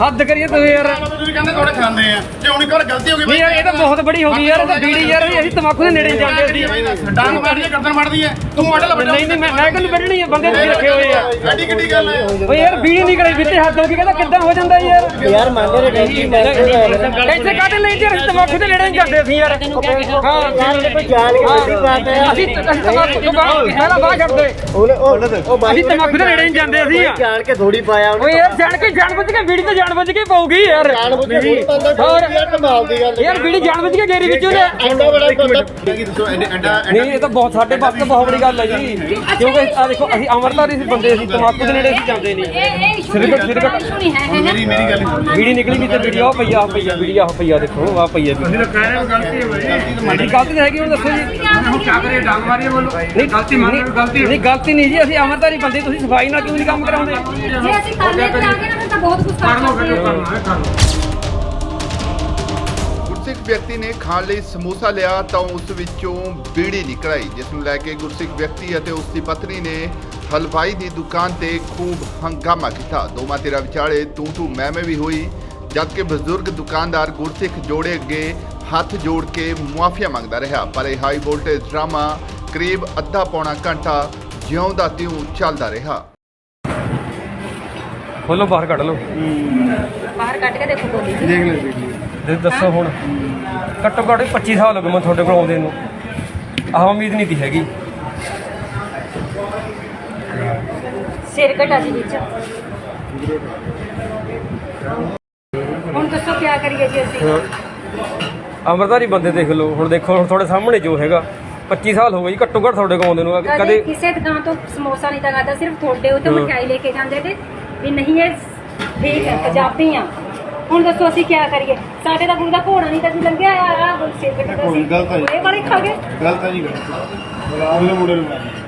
ਹੱਦ ਕਰੀਏ ਤੂੰ ਯਾਰ। ਤੁਸੀਂ ਕਹਿੰਦੇ ਥੋੜੇ ਖਾਂਦੇ ਆ। ਜੇ ਹੁਣ ਇੱਕ ਵਾਰ ਗਲਤੀ ਹੋ ਗਈ ਨਹੀਂ ਇਹ ਤਾਂ ਬਹੁਤ ਬੜੀ ਹੋ ਗਈ ਯਾਰ ਇਹ ਤਾਂ ਬੀੜੀ ਯਾਰ ਅਸੀਂ ਤਮਾਕੂ ਦੇ ਨੇੜੇ ਜਾਂਦੇ ਸੀ। ਡਾਂਗ ਮਾਰਦੀ ਹੈ ਗਰਦਨ ਮਾਰਦੀ ਹੈ ਤੂੰ ਆਟਾ ਲੱਭਦਾ ਨਹੀਂ ਨਹੀਂ ਮੈਂ ਮੈਂ ਕਹਿੰਦਾ ਵੱਢਣੀ ਹੈ ਬੰਦੇ ਤੁਸੀਂ ਰੱਖੇ ਹੋਏ ਆ। ਐਡੀ ਕਿੱਡੀ ਗੱਲ ਹੈ ਓਏ ਯਾਰ ਬੀੜੀ ਨਹੀਂ ਕਰੀ ਵਿੱਚੇ ਹੱਥ ਹੋ ਕੇ ਕਹਿੰਦਾ ਕਿੱਦਾਂ ਹੋ ਜਾਂਦਾ ਯਾਰ। ਯਾਰ ਮੰਨਦੇ ਨੇ ਟੈਂਕੀ ਮੈਂ ਇੱਥੇ ਕਾਹਦੇ ਲਈ ਯਾਰ ਅਸੀਂ ਤਮਾਕੂ ਦੇ ਨੇੜੇ ਨਹੀਂ ਜਾਂਦੇ ਅਸੀਂ ਯਾਰ। ਹਾਂ ਯਾਰ ਉਹਨੇ ਕੋਈ ਜਾਣ ਕੇ ਗੱਡੀ ਪਾਤਾ ਹੈ। ਅਸੀਂ ਅਸੀਂ ਤਮਾਕੂ ਤੋਂ ਬਾਹਰ ਪਹਿਲਾਂ ਬਾਹਰ ਛੱਡਦੇ। ਉਹਨੇ ਉਹ ਉਹ ਬਾਈ ਅਸੀਂ ਤਮਾਕੂ ਦੇ ਨੇੜੇ ਨਹੀਂ ਜਾਂਦੇ ਅਸੀਂ। ਜਾਣ ਕੇ ਥੋੜੀ ਪਾਇਆ ਉਹਨੇ ਓਏ ਯਾਰ ਜਾਣ ਕੇ ਜਾਣ ਬੁੱਝ ਕੇ ਬੀੜੀ ਤੇ ਜਾਣ ਬੁੱਝ ਕੇ ਪਾਉਗੀ ਯਾਰ। ਬੰਦਾ ਹੋਰ ਯਾਰ ਕਮਾਲ ਦੀ ਗੱਲ ਯਾਰ ਬੀੜੀ ਕੇ ਗੇਰੀ ਵਿੱਚੋਂ ਲੈ ਐਂਡਾ ਬੜਾ ਬੰਦਾ ਕੀ ਦੱਸੋ ਐਡਾ ਐਡਾ ਨਹੀਂ ਇਹ ਤਾਂ ਬਹੁਤ ਸਾਡੇ ਵਾਸਤੇ ਬਹੁਤ ਬੜੀ ਗੱਲ ਹੈ ਜੀ। ਕਿਉਂਕਿ ਆ ਦੇਖੋ ਅਸੀਂ ਅਮਰਤਾਰੀ ਸੀ ਬੰਦੇ ਅਸੀਂ ਤਮਾਕੂ ਦੇ ਨੇੜੇ ਅਸੀਂ ਜਾਂਦੇ ਨਹੀਂ। ਇਹ ਇਹ ਸਿਰਕਟ ਸਿਰਕਟ ਸੁਣੀ ਹੈ ਹੈ ਨਾ? ਮੇਰੀ ਮੇਰੀ ਗੱਲ ਬੀੜੀ ਨਿਕਲੀ ਵੀ ਤੇ ਬੀੜੀ ਆ ਪਈਆ ਪਈਆ ਬੀੜੀ ਆ ਪਈਆ ਦੇਖੋ ਆ ਪਈਆ ਬੀੜੀ ਕਹਿ ਰਹੇ ਹੋ ਗਲਤੀ ਹੈ ਭਾਈ ਮੇਰੀ ਗਲਤੀ ਤਾਂ ਹੈਗੀ ਹੁਣ ਦੱਸੋ ਜੀ। ਹੁਣ ਕਿਆ ਕਰੀਏ ਡਾਂਗ ਮਾਰੀਏ ਬੋਲੋ। ਨਹੀਂ ਗਲਤੀ ਮੰਨ ਗਲਤੀ ਨਹੀਂ ਗਲਤੀ ਨਹੀਂ ਜੀ ਅਸੀਂ ਅਮਰਤਾਰੀ ਬੰਦੇ ਤੁਸੀਂ ਸਫ਼ਾਈ ਨਾਲ ਕਿਉਂ ਨਹੀਂ ਕੰਮ ਕਰਾਉਂਦੇ? ਜੇ ਅਸੀਂ ਕਰਨੇ ਚਾਹਾਂਗੇ ਨਾ ਤਾਂ ਬਹੁਤ ਕੁਝ ਕਰ ਸਕਦੇ ਹਾਂ। ਗੁਰਸਿੱਖ ਵਿਅਕਤੀ ਨੇ ਖਾਣ ਲਈ ਸਮੋਸਾ ਲਿਆ ਤਾਂ ਉਸ ਵਿੱਚੋਂ ਬੀੜੀ ਨਿਕਲ ਆਈ ਜਿਸ ਨੂੰ ਲੈ ਕੇ ਗੁਰਸਿੱਖ ਵਿਅਕਤੀ ਅਤੇ ਉਸ ਦੀ ਪਤਨੀ ਨੇ ਹਲਵਾਈ ਦੀ ਦੁਕਾਨ ਤੇ ਖੂਬ ਹੰਗਾਮਾ ਕੀਤਾ। ਦੋਵਾਂ ਧਿਰਾਂ ਵਿਚਾਲੇ ਤੂੰ ਤੂੰ ਮੈਂ ਮੈਂ ਵੀ ਹੋਈ ਜਦਕਿ ਬਜ਼ੁਰਗ ਦੁਕਾਨਦਾਰ ਗੁਰਸਿੱਖ ਜੋੜੇ ਅੱਗੇ ਹੱਥ ਜੋੜ ਕੇ ਮੁਆਫੀਆ ਮੰਗਦਾ ਰਿਹਾ। ਪਰ ਇਹ ਹਾਈ ਵੋਲਟੇਜ ਡਰਾਮਾ ਕਰੀਬ ਅੱਧਾ ਪੌਣਾ ਘੰਟਾ ਜਿਉਂ ਦਾ ਤਿਉਂ ਚੱਲਦਾ ਰਿਹਾ। ਖੋਲੋ ਬਾਹਰ ਕੱਢ ਲਓ। ਬਾਹਰ ਕੱਢ ਕੇ ਦੇਖੋ ਬੋਲੀ ਦੇ ਦੱਸੋ ਹੁਣ। ਘੱਟੋ ਘੱਟ 25 ਸਾਲ ਹੋ ਗਏ ਮੈਂ ਤੁਹਾਡੇ ਕੋਲ ਆਉਂਦੇ ਨੂੰ। ਆਹ ਉਮੀਦ ਨਹੀਂ ਤੀ ਹੈਗੀ। ਸਿਰ ਘਟਾ ਜੀ ਵਿੱਚ। ਹੁਣ ਦੱਸੋ ਕੀ ਕਰੀਏ ਜੀ ਅਸੀਂ? ਅਮਰਤਾਰੀ ਬੰਦੇ ਦੇਖ ਲਓ। ਹੁਣ ਦੇਖੋ ਹੁਣ ਤੁਹਾਡੇ ਸਾਹਮਣੇ ਜੋ ਹੈਗਾ। 25 ਸਾਲ ਹੋ ਗਏ ਜੀ ਘੱਟੋ ਘੱਟ ਤੁਹਾਡੇ ਕੋਲ ਆਉਂਦੇ ਨੂੰ ਕਦੇ ਕਿਸੇ ਦੁਕਾਨ ਤੋਂ ਸਮੋਸਾ ਨਹੀਂ ਤਾਂ ਖਾਦਾ ਸਿਰਫ ਤੁਹਾਡੇ ਉੱਤੇ। ਮਠਿਆਈ ਲੈ ਕੇ ਜਾਂਦੇ ਤੇ ਵੀ ਨਹੀਂ ਇਹ ਠੀਕ ਹੈ ਪੰਜਾਬੀ ਆ। ਹੁਣ ਦੱਸੋ ਅਸੀਂ ਕੀ ਕਰੀਏ? ਸਾਡੇ ਤਾਂ ਗੁਰੂ ਦਾ ਘੋੜਾ ਨਹੀਂ ਤਾਂ ਅਸੀਂ ਲੰਘਿਆ ਆ ਆ ਸਿਰ ਘਟਾ ਸੀ ਗਲਤ ਜੀ। ਇਹ ਵਾਲੇ ਖਾ ਗਏ। ਗਲਤ ਹੈ ਜੀ ਉਹਨੇ ਮੁੰਡੇ ਨੂੰ ਮਾਰਿਆ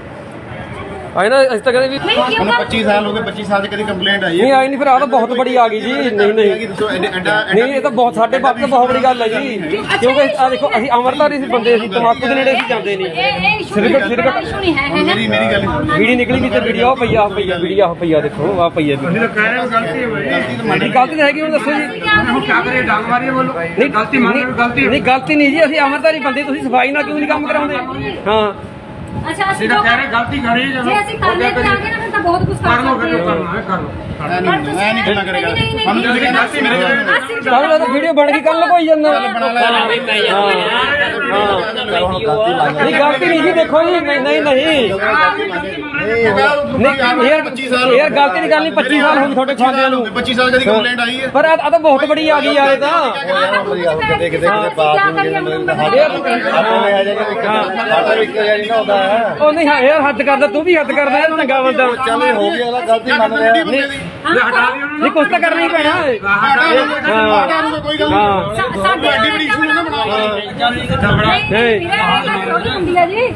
ਆਏ ਨਾ ਅਸੀਂ ਤਾਂ ਕਦੇ ਵੀ ਨਹੀਂ ਕਿਉਂ ਹੁਣ ਕਰ 25 ਸਾਲ ਹੋ ਗਏ 25 ਸਾਲ ਚ ਕਦੀ ਕੰਪਲੇਂਟ ਆਈ ਨਹੀਂ ਆਈ ਨਹੀਂ ਫਿਰ ਆ ਤਾਂ ਬਹੁਤ ਬੜੀ ਆ ਗਈ ਜੀ। ਨਹੀਂ ਨਹੀਂ। ਕੀ ਦੱਸੋ ਐਡਾ ਐਡਾ ਨਹੀਂ ਇਹ ਤਾਂ ਬਹੁਤ ਸਾਡੇ ਵਾਸਤੇ ਬਹੁਤ ਬੜੀ ਗੱਲ ਹੈ ਜੀ। ਕਿਉਂਕਿ ਆ ਦੇਖੋ ਅਸੀਂ ਅਮਰਤਾਰੀ ਸੀ ਬੰਦੇ ਅਸੀਂ ਤਮਾਕੂ ਦੇ ਨੇੜੇ ਅਸੀਂ ਜਾਂਦੇ ਨਹੀਂ। ਇਹ ਇਹ ਸਿਰਕਟ ਸਿਰਕਟ ਸੁਣੀ ਹੈ ਹੈ ਨਾ? ਮੇਰੀ ਮੇਰੀ ਗੱਲ ਬੀੜੀ ਨਿਕਲੀ ਵੀ ਤੇ ਬੀੜੀ ਆ ਪਈਆ ਆਹ ਪਈਆ ਬੀੜੀ ਆ ਪਈਆ ਦੇਖੋ ਆ ਪਈਆ ਬੀੜੀ ਕਹਿ ਰਹੇ ਹੋ ਗਲਤੀ ਹੈ। ਭਾਈ ਮੇਰੀ ਗਲਤੀ ਤਾਂ ਹੈਗੀ ਹੁਣ ਦੱਸੋ ਜੀ। ਹੁਣ ਕਿਆ ਕਰੀਏ ਡਾਂਗ ਮਾਰੀਏ ਬੋਲੋ? ਨਹੀਂ ਗਲਤੀ ਮੰਨ ਗਲਤੀ ਨਹੀਂ ਗਲਤੀ ਨਹੀਂ ਜੀ ਅਸੀਂ ਅਮਰਤਾਰੀ ਬੰਦੇ ਤੁਸੀਂ ਸਫ਼ਾਈ ਨਾਲ ਕਿਉਂ ਨਹੀਂ ਕੰਮ ਕਰਾਉਂਦੇ? ਹਾਂ। ਅੱਛਾ ਅਸੀਂ ਕਹਿ ਰਹੇ ਗਲਤੀ ਕਰੀ ਜੇ ਅਸੀਂ ਚਾਹਾਂਗੇ ਨਾ ਫਿਰ ਤਾਂ ਬਹੁਤ ਕੁਝ ਕਰ ਸਕਦੇ ਹਾਂ। ਕਰ ਲਓ ਮੈਂ ਨਹੀਂ ਗੱਲਾਂ ਕਰੇਗਾ ਸਾਨੂੰ ਤੁਸੀਂ ਗਲਤੀ ਮੇਰੇ ਕੋਲ ਕੱਲ ਤਾਂ ਵੀਡੀਓ ਬਣ ਗਈ ਕੱਲ ਕੋਈ ਜਾਂਦਾ। ਨਹੀਂ ਗਲਤੀ ਨਹੀਂ ਜੀ ਦੇਖੋ ਜੀ। ਨਹੀਂ ਨਹੀਂ ਨਹੀਂ। ਨਹੀਂ ਯਾਰ 25 ਸਾਲ ਯਾਰ ਗਲਤੀ ਦੀ ਗੱਲ ਨਹੀਂ 25 ਸਾਲ ਹੋ ਗਏ ਤੁਹਾਡੇ ਖਾਂਦਿਆਂ ਨੂੰ। 25 ਸਾਲ ਕਦੀ ਕੰਪਲੇਂਟ ਆਈ ਹੈ? ਪਰ ਆ ਤਾਂ ਬਹੁਤ ਬੜੀ ਆ ਗਈ ਯਾਰ ਇਹ ਤਾਂ। ਕਿਤੇ ਕਿਤੇ ਉਹ ਨਹੀਂ ਹਾਂ ਯਾਰ ਹੱਦ ਕਰਦਾ ਤੂੰ ਵੀ ਹੱਦ ਕਰਦਾ ਯਾਰ ਚੰਗਾ ਬੰਦਾ। ਚੱਲ ਹੋ ਗਿਆ ਨਾ ਗਲਤੀ ਮੰਨ ਲਿਆ। ਨਹੀਂ ਕੁਛ ਤਾਂ ਕਰਨਾ ਹੀ ਪੈਣਾ। ਹਾਂ। ਕੋਈ ਗੱਲ ਹਾਂ। ਸਾਡੇ ਐਡੀ ਬੜੀ issue ਨਾ ਬਣਾਓ। ਹੁੰਦੀ ਹੈ ਜੀ।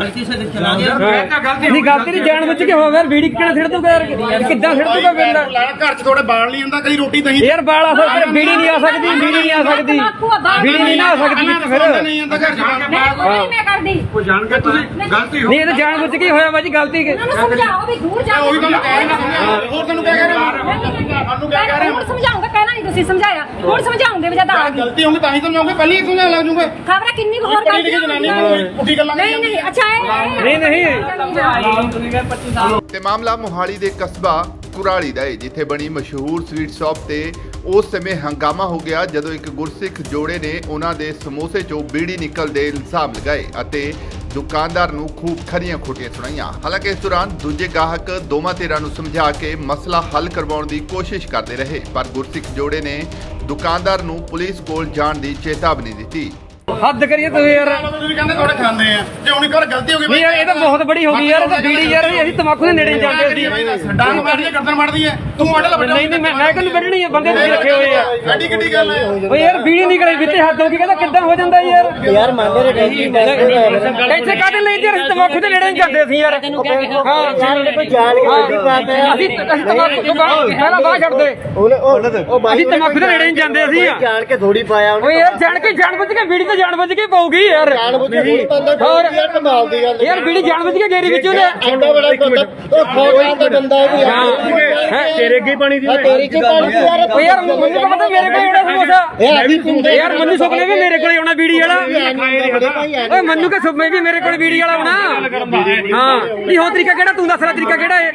ਨਹੀਂ ਗਲਤੀ ਨਹੀਂ ਜਾਣ ਬੁੱਝ ਕੇ ਹੋਵੇ ਯਾਰ ਵੀੜੀ ਕਿਹੜਾ ਛਿੜ ਦੂਗਾ ਯਾਰ ਕਿੱਦਾਂ ਛਿੜ ਦੂਗਾ ਬੰਦਾ? ਲਾਣਾ ਘਰ ਚ ਥੋੜੇ ਬਾਲ ਨਹੀਂ ਹੁੰਦਾ ਕਦੀ ਰੋਟੀ ਦਹੀਂ। ਯਾਰ ਬਾਲ ਆ ਸਕਦਾ ਬੀੜੀ ਨਹੀਂ ਆ ਸਕਦੀ ਬੀੜੀ ਨਹੀਂ ਆ ਸਕਦੀ। ਬੀੜੀ ਨਹੀਂ ਆ ਸਕਦੀ ਫਿਰ। ਨਹੀਂ ਆਉਂਦਾ ਘਰ ਚ ਮੈਂ ਕੋਈ ਨਹੀਂ ਮੈਂ ਕਰਦੀ। ਉਹ ਜਾਣ ਕੇ ਤੁਸੀਂ ਗਲਤੀ ਨਹੀਂ ਇਹ ਤਾਂ ਜਾਣ ਬੁੱਝ ਕੇ ਹੀ ਹੋਇਆ ਬਾਜੀ ਗਲਤੀ ਕਿ। ਉਹਨਾਂ ਸਮਝਾਓ ਵੀ ਦੂਰ ਜਾ ਉਹੀ ਤੁਹਾਨੂੰ ਕਹਿ ਰਿਹਾ ਹੋਰ ਤੁਹਾਨੂੰ ਕਹਿ ਰਿਹਾ? ਸਾਨੂੰ ਕਹਿ ਰਹੇ? ਹੋ? ਸਮਝਾਉਂਗਾ ਨਹੀਂ ਤੁਸੀਂ ਸਮਝਾਇਆ। ਹੁਣ ਸਮਝਾਉਂਗੇ ਆ ਗਈ। ਗਲਤੀ ਹੋਊਗੀ ਤਾਂ ਹੀ ਸਮਝਾਉਂਗੇ ਪਹਿਲਾਂ ਹੀ ਸਮਝਾ ਲੱਗ ਜੂਗੇ। ਖਬਰ ਕਿੰਨੀ ਕੁ ਹੋਰ ਕਿੰਨੀ ਕੁ ਜਨਾਨੀ ਕੋਈ ਪੁੱਠੀ ਗੱਲਾਂ ਨਹੀਂ ਨਹੀਂ ਅੱਛਾ ਇਹ ਨਹੀਂ ਨਹੀਂ। ਤੇ ਮਾਮਲਾ ਮੋਹਾਲੀ ਦੇ ਕਸਬਾ ਕੁਰਾਲੀ ਦਾ ਹੈ, ਜਿੱਥੇ ਬਣੀ ਮਸ਼ਹੂਰ ਸਵੀਟ ਸ਼ਾਪ ਤੇ ਉਸ ਸਮੇਂ ਹੰਗਾਮਾ ਹੋ ਗਿਆ ਜਦੋਂ ਇੱਕ ਗੁਰਸਿੱਖ ਜੋੜੇ ਨੇ ਉਹਨਾਂ ਦੇ ਸਮੋਸੇ 'ਚੋਂ ਬੀੜੀ ਨਿਕਲਦੇ ਇਲਜ਼ਾਮ ਲਗਾਏ ਅਤੇ ਦੁਕਾਨਦਾਰ ਨੂੰ ਖੂਬ ਖਰੀਆਂ ਖੋਟੀਆਂ ਸੁਣਾਈਆਂ। ਹਾਲਾਂਕਿ ਇਸ ਦੌਰਾਨ ਦੂਜੇ ਗਾਹਕ ਦੋਵਾਂ ਧਿਰਾਂ ਨੂੰ ਸਮਝਾ ਕੇ ਮਸਲਾ ਹੱਲ ਕਰਵਾਉਣ ਦੀ ਕੋਸ਼ਿਸ਼ ਕਰਦੇ ਰਹੇ, ਪਰ ਗੁਰਸਿੱਖ ਜੋੜੇ ਨੇ ਦੁਕਾਨਦਾਰ ਨੂੰ ਪੁਲਿਸ ਕੋਲ ਜਾਣ ਦੀ ਚੇਤਾਵਨੀ ਦਿੱਤੀ। ਹੱਦ ਕਰੀਏ ਤੂੰ ਯਾਰ। ਤੁਸੀਂ ਕਹਿੰਦੇ ਥੋੜੇ ਖਾਂਦੇ ਆ। ਜੇ ਹੁਣ ਵਾਰ ਗਲਤੀ ਹੋ ਗਈ ਨਹੀਂ ਯਾਰ ਇਹ ਤਾਂ ਬਹੁਤ ਬੜੀ ਹੋ ਗਈ ਯਾਰ ਇਹ ਤਾਂ ਬੀੜੀ ਯਾਰ ਅਸੀਂ ਤਮਾਕੂ ਦੇ ਨੇੜੇ ਨਹੀਂ ਜਾਂਦੇ ਸੀ। ਡਾਂਗ ਮਾਰਦੀ ਹੈ ਗਰਦਨ ਮਾਰਦੀ ਹੈ ਤੂੰ ਆਟਾ ਲੱਭਦਾ ਨਹੀਂ ਨਹੀਂ ਮੈਂ ਮੈਂ ਕਹਿੰਦਾ ਵੱਢਣੀ ਹੈ ਬੰਦੇ ਤੁਸੀਂ ਰੱਖੇ ਹੋਏ ਆ। ਐਡੀ ਕਿੱਡੀ ਗੱਲ ਹੈ ਓਏ ਯਾਰ ਬੀੜੀ ਨਹੀਂ ਕਰੀ ਵਿੱਚੇ ਹੱਥ ਹੋ ਕੇ ਕਹਿੰਦਾ ਕਿੱਦਾਂ ਹੋ ਜਾਂਦਾ ਯਾਰ? ਯਾਰ ਮੰਨਦੇ ਨੇ ਟੈਂਕੀ ਮੈਂ ਇੱਥੇ ਕਾਹਦੇ ਲਈ ਯਾਰ ਅਸੀਂ ਤਮਾਕੂ ਦੇ ਨੇੜੇ ਨਹੀਂ ਜਾਂਦੇ ਅਸੀਂ ਯਾਰ। ਹਾਂ। ਕੋਈ ਜਾਣ ਕੇ ਗੱਡੀ ਪਾਤਾ ਹੈ ਅਸੀਂ ਅਸੀਂ ਤਮਾਕੂ ਤੋਂ ਬਾਹਰ ਪਹਿਲਾਂ ਬਾਹਰ ਛੱਡਦੇ ਉਹਨੇ ਉਹ ਉਹ ਬਾਈ ਅਸੀਂ ਤਮਾਕੂ ਦੇ ਨੇੜੇ ਨਹੀਂ ਜਾਂਦੇ ਅਸੀਂ। ਜਾਣ ਕੇ ਥੋੜੀ ਪਾਇਆ ਉਹਨੇ ਓਏ ਯਾਰ ਜਾਣ ਕੇ ਜਾਣ ਬੁੱਝ ਕੇ ਬੀੜੀ ਤੇ ਜਾਣਬੁੱਝ ਕੇ ਪਊਗੀ ਯਾਰ। ਕੇ ਹੋਰ? ਯਾਰ ਕਮਾਲ ਦੀ ਗੱਲ ਯਾਰ ਬੀੜੀ ਜਾਣਬੁੱਝ ਕੇ ਗੇਰੀ ਵਿੱਚ ਉਹਨੇ ਐਡਾ ਬੜਾ ਬੰਦਾ ਉਹ ਖੋਗਾਂ ਦਾ ਬੰਦਾ ਉਹ ਵੀ ਹੈਂ? ਤੇਰੇ ਕੀ ਪਾਣੀ ਦੀ ਤੇਰੀ ਕੀ ਪਾਣੀ ਦੀ ਯਾਰ ਓ ਯਾਰ ਮੈਨੂੰ ਤਾਂ ਪਤਾ ਮੇਰੇ ਕੋਲ ਆਉਣਾ ਸਮੋਸਾ। ਯਾਰ ਮੈਨੂੰ ਸੁਪਨੇ ਵੀ ਮੇਰੇ ਕੋਲ ਆਉਣਾ ਬੀੜੀ ਵਾਲਾ। ਓਏ ਮੈਨੂੰ ਕਿ ਸੁਪਨੇ ਵੀ ਮੇਰੇ ਕੋਲ ਬੀੜੀ ਵਾਲਾ ਆਉਣਾ? ਹਾਂ। ਇਹ ਹੋ ਤਰੀਕਾ ਕਿਹੜਾ? ਤੂੰ ਦੱਸ ਰਿਹਾ ਤਰੀਕਾ ਕਿਹੜਾ ਹੈ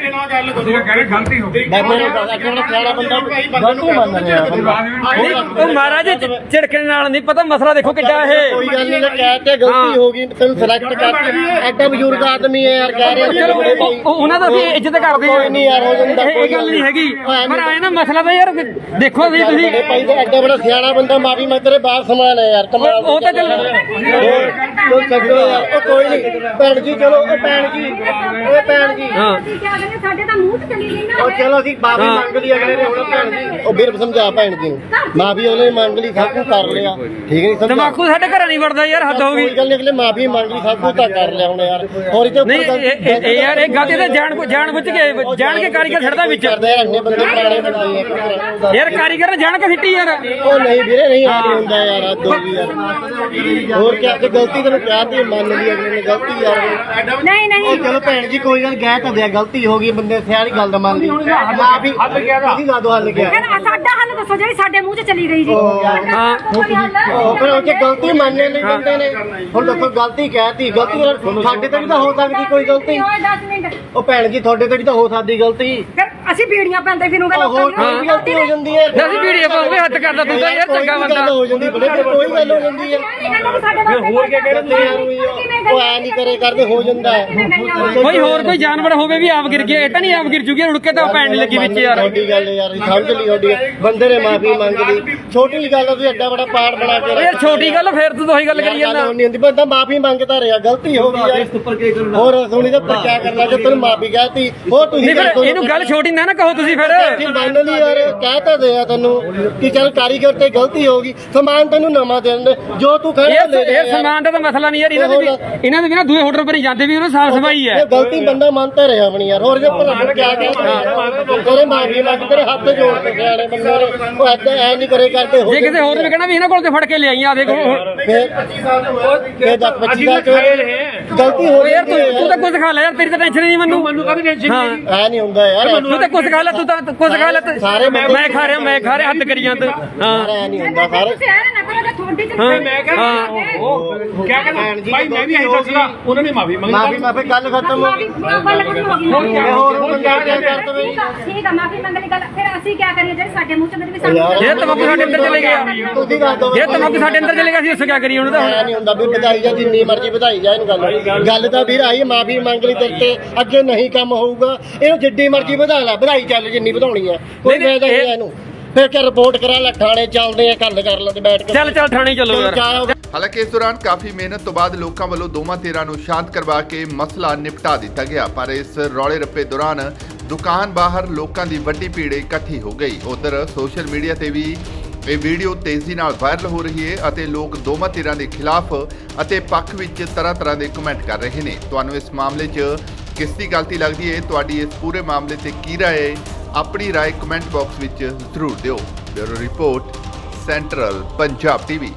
ਮੈਂ ਅੱਗੇ ਬੰਦਾ ਗਲਤੀ ਮੰਨ ਰਿਹਾ ਨਹੀਂ ਉਹ ਮਹਾਰਾਜ ਝਿੜਕਣ ਨਾਲ ਨਹੀਂ ਪਤਾ ਮਸਲਾ ਦੇਖੋ ਕਿੱਡਾ ਇਹ। ਕੋਈ ਗੱਲ ਨਹੀਂ ਕਹਿ ਤੇ ਗਲਤੀ ਹੋ। ਗਈ ਤੈਨੂੰ ਸਿਲੈਕਟ ਕਰਤੀ। ਐਡਾ ਬਜ਼ੁਰਗ ਆਦਮੀ ਹੈ ਯਾਰ ਕਹਿ ਰਿਹਾ ਉਹ- ਉਹ- ਉਹਨਾਂ ਦਾ ਅਸੀਂ ਇੱਜ਼ਤ ਕਰਦੇ ਹਾਂ। ਕੋਈ ਨਹੀਂ ਯਾਰ, ਹੋ ਜਾਂਦਾ, ਇਹ- ਇਹ ਕੋਈ ਗੱਲ ਨਹੀਂ ਹੈਗੀ। ਪਰ ਆਏ ਨਾ ਮਸਲਾ ਤਾਂ ਯਾਰ ਦੇਖੋ ਤੁਸੀਂ। ਤੁਸੀਂ ਭਾਈ ਤੇ ਐਡਾ ਬੜਾ ਸਿਆਣਾ ਬੰਦਾ ਮਾਫੀ ਮੰਗ ਤੇਰੇ ਬਾਹਰ ਸਮਾਨ ਹੈ ਯਾਰ ਕਮਾਲ ਉਹ- ਉਹ ਤਾਂ ਚੱਲ ਉਹ ਛੱਡੋ ਯਾਰ ਉਹ ਕੋਈ ਨਹੀਂ। ਭੈਣ ਜੀ ਚਲੋ ਉਹ ਭੈਣ ਜੀ ਉਹ ਭੈਣ ਜੀ। ਹਾਂ। ਸਾਡੇ ਤਾਂ ਮੂੰਹ ਤੇ ਚਲੀ ਗਈ ਨਾ ਉਹ ਚਲੋ ਅਸੀਂ ਮਾਫੀ ਹਾਂ। ਮੰਗ ਲਈ ਅਗਲੇ ਨੇ ਹੁਣ ਭੈਣ ਜੀ। ਉਹ ਵੀਰ ਸਮਝਾ ਭੈਣ ਜੀ ਨੂੰ। ਮਾਫੀ ਉਹਨੇ ਮੰਗ ਲਈ ਸਭ ਕੁਝ ਕਰ ਲਿਆ। ਠੀਕ ਨਹੀਂ ਸਮਝਾ। ਤਮਾਕੂ ਸਾਡੇ ਘਰ ਨਹੀਂ ਵੜਦਾ ਯਾਰ ਹੱਦ ਹੋ ਗਈ। ਕੋਈ ਗੱਲ ਨਹੀਂ ਅਗਲੇ ਮਾਫੀ ਮੰਗ ਲਈ ਸਭ ਕੁਝ ਤਾਂ ਕਰ ਲਿਆ ਹੁਣ ਯਾਰ। ਹੋਰ ਇਹਦੇ ਨਹੀਂ ਇਹ- ਇਹ ਇਹ ਯਾਰ ਇਹ ਗੱਲ ਤੇ ਜਾਣ ਜਾਣ ਬੁੱਝ ਕੇ ਜਾਣ ਕੇ ਕਾਰੀਗਰ ਛੱਡਦਾ ਵਿੱਚ। ਕਰਦੇ ਆ ਅੰਨੇ ਬੰਦੇ ਪੁਰਾਣੇ ਆ। ਯਾਰ ਕਾਰੀਗਰ ਨੇ ਜਾਣ ਕੇ ਸਿੱਟੀ ਯਾਰ। ਉਹ ਨਹੀਂ ਵੀਰੇ ਨਹੀਂ ਆ ਹੁੰਦਾ ਯਾਰ ਹੱਦ ਹੋ ਗਈ ਯਾਰ। ਹੋਰ ਕੀ ਤੇ ਗਲਤੀ ਤੈਨੂੰ ਕਿਹਾ ਤੇ ਮੰਨ ਲਈ ਅਗਲੇ ਨੇ ਗਲਤੀ ਯਾਰ। ਨਹੀਂ ਉਹ ਨਹੀਂ ਚਲੋ ਭੈਣ ਜੀ ਕੋਈ ਗੱਲ ਗਏ ਤਾਂ ਦਿਆ ਗਲਤੀ ਹੋ ਗਈ ਬੰਦੇ ਸਿਆਣੀ ਗੱਲ ਦਾ ਮੰਨ ਲਈ। ਮਾਫੀ ਹੱਲ ਗਿਆ ਗੱਲ ਹੱਲ ਗਿਆ ਸਾਡਾ ਹੱਲ ਦੱਸੋ ਜਿਹੜੀ ਸਾਡੇ ਮੂੰਹ 'ਚ ਚਲੀ ਗਈ ਜੀ। ਹਾਂ। ਉਹ ਫਿਰ ਉਹ ਗਲਤੀ ਮੰਨਣੇ ਲਈ ਬੰਦੇ ਨੇ। ਹੁਣ ਦੱਸੋ ਗਲਤੀ ਕਹਿਤੀ ਗਲਤੀ ਨਾਲ ਸਾਡੇ ਤੇ ਵੀ ਤਾਂ ਹੋ ਸਕਦੀ ਕੋਈ ਗਲਤੀ ਓਏ 10 ਮਿੰਟ। ਉਹ ਭੈਣ ਜੀ ਤੁਹਾਡੇ ਤੇ ਵੀ ਤਾਂ ਹੋ ਸਕਦੀ ਗਲਤੀ। ਫਿਰ ਅਸੀਂ ਬੀੜੀਆਂ ਪੈਂਦੇ ਫਿਰੂਗੇ ਹੋਰ ਲੋਕਾਂ ਕੋਈ ਗਲਤੀ ਹੋ ਜਾਂਦੀ ਹੈ। ਅਸੀਂ ਵੀਡੀਓ ਪਾਉਂਦੇ ਹੱਥ ਕਰਦਾ ਤੂੰ ਤਾਂ ਯਾਰ ਚੰਗਾ ਬੰਦਾ। ਹੋ ਜਾਂਦੀ ਬੜੇ ਕੋਈ ਗੱਲ ਹੋ ਜਾਂਦੀ ਹੈ। ਹੋਰ ਕੀ ਕਰਦੇ ਯਾਰ ਉਹੀ ਆ। ਉਹ ਐ ਨਹੀਂ ਕਰੇ ਕਰਦੇ ਹੋ ਜਾਂਦਾ ਹੈ। ਕੋਈ ਹੋਰ ਕੋਈ ਜਾਨਵਰ ਹੋਵੇ ਵੀ ਆਪ ਗਿਰ ਗਿਆ ਇਹ ਤਾਂ ਨਹੀਂ ਆਪ ਗਿਰ ਜੂਗੀ ਰੁੜ ਕੇ ਤਾਂ ਪੈਣ ਨਹੀਂ ਲੱਗੀ ਵਿੱਚ ਯਾਰ। ਤੁਹਾਡੀ ਗੱਲ ਯਾਰ ਸਮਝ ਲਈ ਗੱਲ। ਬੰਦੇ ਨੇ ਮਾਫੀ ਮੰਗ ਲਈ। ਛੋਟੀ ਗੱਲ ਆ, ਤੁਸੀਂ ਐਡਾ ਬੜਾ ਪਾੜ ਬਣਾ ਕੇ ਯਾਰ ਛੋਟੀ ਗੱਲ ਫੇਰ ਤੂੰ ਉਹੀ ਗੱਲ ਕਰੀ ਜਾਂਦਾ। ਨਹੀਂ ਹੁੰਦੀ ਬੰਦਾ ਮਾਫੀ ਮੰਗਦਾ ਰਿਹਾ ਗਲਤੀ ਹੋ ਗਈ ਯਾਰ। ਹੋਰ ਸੁਣੀ ਤਾਂ ਪਰ ਕਿਆ ਕਰਨਾ ਜੇ ਤੈਨੂੰ ਮਾਫੀ ਕਹਤੀ ਹੋਰ ਤੁਸੀਂ ਨਹੀਂ। ਫਿਰ ਇਹਨੂੰ ਗੱਲ ਛੋਟੀ ਨਾ ਨਾ ਕਹੋ ਤੁਸੀਂ ਫਿਰ। ਮੰਨ ਲਈ ਯਾਰ ਕਹਿ ਤਾਂ ਦਿਆ ਤੈਨੂੰ ਕਿ ਚੱਲ ਕਾਰੀਗਰ ਤੇ ਗਲਤੀ ਹੋ ਗਈ। ਸਮਾਨ ਤੈਨੂੰ ਨਵਾਂ ਦੇ ਦਿੰਦੇ ਜੋ ਤੂੰ ਖੜਾ ਲੈ ਇਹ ਸਮਾਨ ਦਾ ਤਾਂ ਮਸਲਾ ਨਹੀਂ ਯਾਰ ਇਹਨਾਂ ਦੇ ਵੀ ਇਹਨਾਂ ਦੇ ਵੀ ਨਾ ਦੂਏ ਹੋਟਲ ਪਰ ਹੀ ਜਾਂਦੇ ਵੀ ਉਹਨਾਂ ਸਾਫ਼ ਸਫ਼ਾਈ ਹੈ। ਇਹ ਗਲਤੀ ਬੰਦਾ ਮੰਨਦਾ ਰਿਹਾ ਆਪਣੀ ਯਾਰ। ਹੋਰ ਜੇ ਭਲਾ ਨੂੰ ਕਿਆ ਕਹਿੰਦਾ ਤੇਰੇ ਮਾਫੀ ਮੰਗ ਤੇਰੇ ਹੱਥ ਜੋੜ ਕੇ ਸਿਆਣੇ ਬੰਦੇ ਨੇ। ਉਹ ਐਦਾਂ ਐ ਨਹੀਂ ਕਰੇ ਕਰਦੇ ਹੋ ਜੇ ਕਿਸੇ ਹੋਰ ਨੇ ਕਹਿਣਾ ਵੀ ਇਹਨਾਂ ਕੋਲ ਤੇ ਫੜ ਕੇ ਲਿਆਈ ਆ ਦੇਖੋ। ਫੇਰ ਗਲਤੀ ਹੋ ਯਾਰ ਗਈ ਤੂੰ ਤੂੰ ਤਾਂ ਕੁਝ ਖਾ ਲੈ ਯਾਰ ਤੇਰੀ ਤਾਂ ਟੈਨਸ਼ਨ ਨਹੀਂ ਮੈਨੂੰ। ਮੈਨੂੰ ਕਾਹਦੀ ਟੈਨਸ਼ਨ ਹਾਂ। ਐ ਨਹੀਂ ਹੁੰਦਾ ਯਾਰ। ਤੂੰ ਤਾਂ ਕੁਝ ਖਾ ਲੈ ਤੂੰ ਤਾਂ ਕੁਝ ਖਾ ਲੈ ਮੈਂ ਮੈਂ ਖਾ ਰਿਹਾ ਮੈਂ ਖਾ ਰਿਹਾ ਹੱਦ ਕਰੀ ਜਾਂਦਾ। ਹਾਂ ਐ ਨਹੀਂ ਹੁੰਦਾ ਸਾਰੇ ਨਾ ਕਰੋ ਤਾਂ ਤੁਹਾਡੀ ਚ ਹਾਂ, ਮੈਂ ਹਾਂ। ਕਿਆ ਕਹਿੰਦਾ? ਭਾਈ ਮੈਂ ਵੀ ਇਹੀ ਦੱਸਦਾ ਉਹਨਾਂ ਨੇ ਮਾਫੀ ਮੰਗੀ। ਮਾਫੀ ਮਾਫੀ ਗੱਲ ਖਤਮ ਹੋ ਗਈ। ਗੱਲ ਖਤਮ ਹੋ ਗਈ ਇਹ ਹੋਰ ਬੰਦਾ ਕਿਆ ਕਰ ਦਵੇ ਠੀਕ ਆ ਠੀਕ ਆ ਮਾਫੀ ਮੰਗ ਲਈ ਗੱਲ। ਫਿਰ ਅਸੀਂ ਕੀ ਕਰੀਏ ਜਿਹੜੇ ਸਾਡੇ ਮੂੰਹ ਚ ਮੇਰੇ ਵੀ ਸਾਨੂੰ ਜੇ ਤਮਾਕੂ ਸਾਡੇ ਅੰਦਰ ਚਲੇ ਗਿਆ। ਤੁਸੀਂ ਦੱਸ ਦੋ ਜੇ ਤਮਾਕੂ ਸਾਡੇ ਅੰਦਰ ਚਲੇ ਗਿਆ ਸੀ ਉਸ ਕੀ ਕਰੀਏ ਉਹਨੂੰ ਤਾਂ? ਐ ਨਹੀਂ ਹੁੰਦਾ ਵੀ ਵਧਾਈ ਜਾ ਜਿੰਨੀ ਮਰਜ਼ੀ ਵਧਾਈ ਜਾ ਇਹਨੂੰ ਗੱਲ। ਗੱਲ ਤਾਂ ਵੀਰ ਆਈ ਮਾਫੀ ਮੰਗ ਲਈ ਤੇਰੇ ਤੇ ਅੱਗੇ ਨਹੀਂ ਕੰਮ ਹੋਊਗਾ। ਇਹਨੂੰ ਜਿੱਡੀ ਮਰਜ਼ੀ ਵਧਾ ਲੈ ਵਧਾਈ ਚੱਲ ਜਿੰਨੀ ਵਧਾਉਣੀ ਆ। ਕੋਈ ਫਾਇਦਾ ਨਹੀਂ ਇਹਨੂੰ। ਫਿਰ ਕਿ ਰਿਪੋਰਟ ਕਰਾ ਲੈ ਥਾਣੇ ਚੱਲਦੇ ਆ ਗੱਲ ਕਰ ਲੈਂਦੇ ਬੈਠ ਕੇ। ਚੱਲ ਚੱਲ ਥਾਣੇ ਚੱਲੋ ਯਾਰ? ਹਾਲਾਂਕਿ ਇਸ ਦੌਰਾਨ ਕਾਫੀ ਮਿਹਨਤ ਤੋਂ ਬਾਅਦ ਲੋਕਾਂ ਵੱਲੋਂ ਦੋਵਾਂ ਧਿਰਾਂ ਨੂੰ ਸ਼ਾਂਤ ਕਰਵਾ ਕੇ ਮਸਲਾ ਨਿਪਟਾ ਦਿੱਤਾ ਗਿਆ ਪਰ ਇਸ ਰੌਲੇ ਰੱਪੇ ਦੌਰਾਨ ਦੁਕਾਨ ਬਾਹਰ ਲੋਕਾਂ ਦੀ ਵੱਡੀ ਭੀੜ ਇਕੱਠੀ ਹੋ ਗਈ। ਉਧਰ ਸੋਸ਼ਲ ਮੀਡੀਆ ਤੇ ਵੀ ਇਹ ਵੀਡੀਓ ਤੇਜ਼ੀ ਨਾਲ ਵਾਇਰਲ ਹੋ ਰਹੀ ਹੈ ਅਤੇ ਲੋਕ ਦੋਵਾਂ ਧਿਰਾਂ ਦੇ ਖਿਲਾਫ ਅਤੇ ਪੱਖ ਵਿੱਚ ਤਰ੍ਹਾਂ ਤਰ੍ਹਾਂ ਦੇ ਕਮੈਂਟ ਕਰ ਰਹੇ ਨੇ। ਤੁਹਾਨੂੰ ਇਸ ਮਾਮਲੇ 'ਚ ਕਿਸ ਦੀ ਗਲਤੀ ਲੱਗਦੀ ਹੈ? ਤੁਹਾਡੀ ਇਸ ਪੂਰੇ ਮਾਮਲੇ ਤੇ ਕੀ ਰਾਏ ਹੈ ਆਪਣੀ ਰਾਏ ਕਮੈਂਟ ਬਾਕਸ ਵਿੱਚ ਜ਼ਰੂਰ ਦਿਓ। Bureau report central Punjab TV